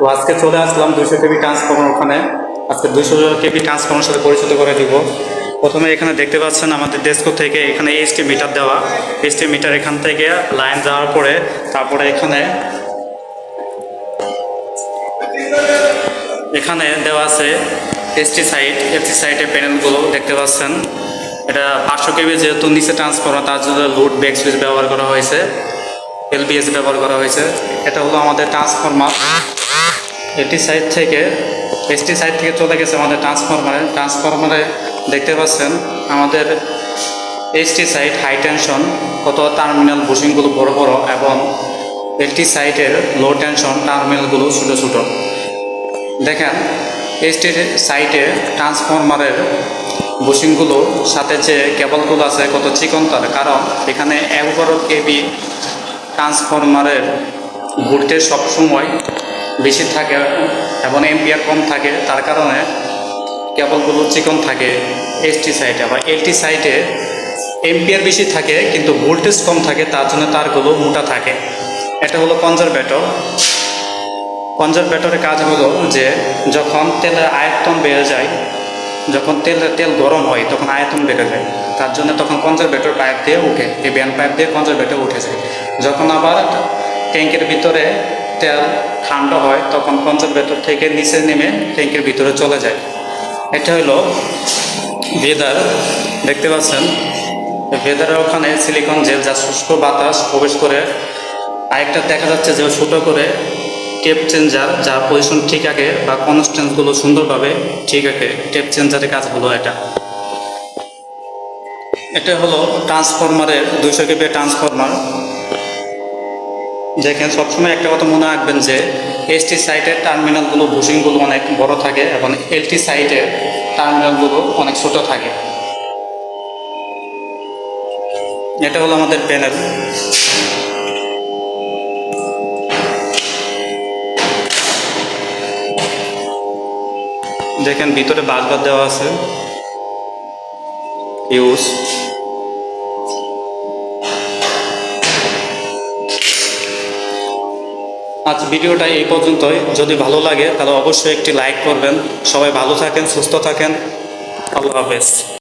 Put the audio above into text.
তো আজকে চলে আসলাম দুইশো কেবি ট্রান্সফর্মার ওখানে। আজকে দুইশো কেবি ট্রান্সফর্মার সাথে পরিচিত করে দিব। প্রথমে এখানে দেখতে পাচ্ছেন আমাদের ডেস্কো থেকে এখানে এইচটি মিটার দেওয়া। এইচটি মিটার এখান থেকে লাইন যাওয়ার পরে তারপরে এখানে এখানে দেওয়া আছে এসটি সাইট এসটি সাইটের প্যানেলগুলো দেখতে পাচ্ছেন। এটা পাঁচশো কেবি যেহেতু নিচে ট্রান্সফর্মার, তার জন্য লোড ব্যাক সুইচ ব্যবহার করা হয়েছে এলবিএস ব্যবহার করা হয়েছে। এটা হলো আমাদের ট্রান্সফর্মার। এটি সাইড থেকে এসটি সাইড থেকে চলে গেছে আমাদের ট্রান্সফরমারে ট্রান্সফরমারে দেখতে পাচ্ছেন আমাদের এসটি সাইড হাই টেনশন কত টার্মিনাল বুশিংগুলো বড় বড় এবং এলটি সাইডের লো টেনশন টার্মিনালগুলো ছোটো ছোটো। দেখেন এসটি সাইটে ট্রান্সফরমারের বুশিংগুলো সাথে যে কেবলগুলো আছে, কত চিকন তার। কারণ এখানে এগারো কেবি ট্রান্সফরমারের ভোল্টেজ সবসময় বেশি থাকে, এবং এম্পিয়ার কম থাকে, তার কারণে কেবলগুলো চিকন থাকে এসটি সাইটে আবার এলটি সাইটে এম্পিয়ার বেশি থাকে, কিন্তু ভোল্টেজ কম থাকে, তার জন্য তারগুলো মোটা থাকে। এটা হলো কনজারভেটর কনজারভেটরের কাজ হলো যে, যখন তেলের আয়তন বেড়ে যায়, যখন তেল তেল গরম হয়, তখন আয়তন বেড়ে যায়। তার জন্য তখন কনজারভেটর পাইপ দিয়ে উঠে, এই ব্যান্ড পাইপ দিয়ে কনজারভেটর উঠে যায়। যখন আবার ট্যাঙ্কের ভিতরে তেল ঠান্ডা হয়, তখন কনজারভেটর থেকে নিচে নেমে ট্যাঙ্কের ভিতরে চলে যায়। এটা হলো ভেদার, দেখতে পাচ্ছেন? ভেদারের ওখানে সিলিকন জেল যা শুষ্ক বাতাস প্রবেশ করে। আরেকটা দেখা যাচ্ছে যে ছোটো করে টেপ চেঞ্জার যা পজিশন ঠিক আগে বা কনস্ট্যান্সগুলো সুন্দরভাবে ঠিক আগে টেপ চেঞ্জারের কাজ হলো এটা। এটা হলো ট্রান্সফরমারের দুইশো কেবি ট্রান্সফরমার দেখেন সবসময় একটা কথা মনে রাখবেন যে এসটি সাইটের টার্মিনালগুলো বুশিংগুলো অনেক বড় থাকে এবং এলটি সাইটের টার্মিনালগুলো অনেক ছোট থাকে। এটা হলো আমাদের প্যানেল দেখেন ভিতরে বাসবাদ দেওয়া আছে। ইউজ আজ ভিডিওটা এই পর্যন্তই। যদি ভালো লাগে, তাহলে অবশ্যই একটি লাইক করবেন। সবাই ভালো থাকেন, সুস্থ থাকেন। আল্লাহ হাফেজ।